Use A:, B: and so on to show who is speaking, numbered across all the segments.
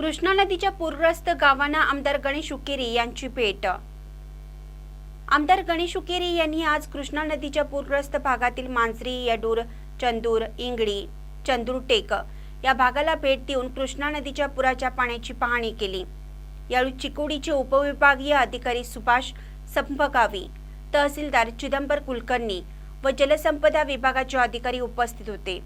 A: कृष्णा नदीच्या पूरग्रस्त गावांना आमदार गणेश उकेरी यांची भेट. आमदार गणेश उकेरी यांनी आज कृष्णा नदीच्या पूरग्रस्त भागातील मांजरी यडूर चंदूर इंगळी चंदूरटेक या भागाला भेट देऊन कृष्णा नदीच्या पुराच्या पाण्याची पाहणी केली. यावेळी चिकोडीचे उपविभागीय अधिकारी सुभाष संपगावी तहसीलदार चिदंबर कुलकर्णी व जलसंपदा विभागाचे अधिकारी उपस्थित होते.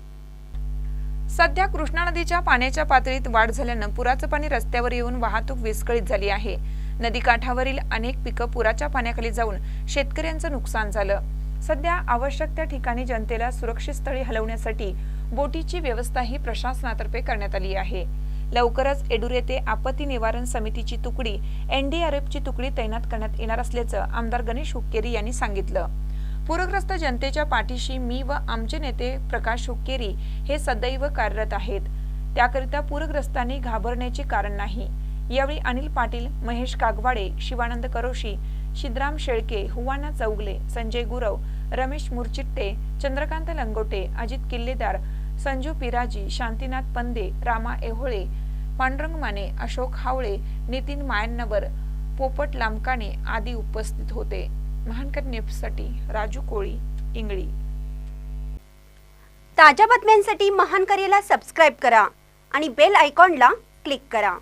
B: सध्या कृष्णा नदीच्या पाण्याच्या पातळीत वाढ झाल्यानं पुराचं पाणी रस्त्यावर येऊन वाहतूक विस्कळीत झाली आहे. नदीकाठावरील अनेक पिकं पुराच्या पाण्याखाली जाऊन शेतकऱ्यांचं नुकसान झालं. सध्या आवश्यक त्या ठिकाणी जनतेला सुरक्षित स्थळी हलवण्यासाठी बोटीची व्यवस्थाही प्रशासनातर्फे करण्यात आली आहे. लवकरच एडूर येथे आपत्ती निवारण समितीची तुकडी एनडीआरएफची तुकडी तैनात करण्यात येणार असल्याचं आमदार गणेश हुक्केरी यांनी सांगितलं. पूरग्रस्त जनतेच्या पाठीशी मी व आमचे नेते प्रकाश हुक्केरी हे सदैव कार्यरत आहेत. त्याकरिता पूरग्रस्तांनी घाबरण्याचे कारण नाही. यावेळी अनिल पाटील महेश कागवाडे शिवानंद करोशी शिद्राम शेळके हुवाना चौगले संजय गुरव रमेश मुरचिट्टे चंद्रकांत लंगोटे अजित किल्लेदार संजू पिराजी शांतीनाथ पंदे रामा एहोळे पांडुरंग माने अशोक हावळे नितीन मायन्नवर पोपट लामकाने आदी उपस्थित होते. महानकर न्यूजसाठी राजू कोळी इंगळी.
A: ताज्या बातम्यांसाठी महान करेला सबस्क्राईब करा आणि बेल आयकॉनला क्लिक करा.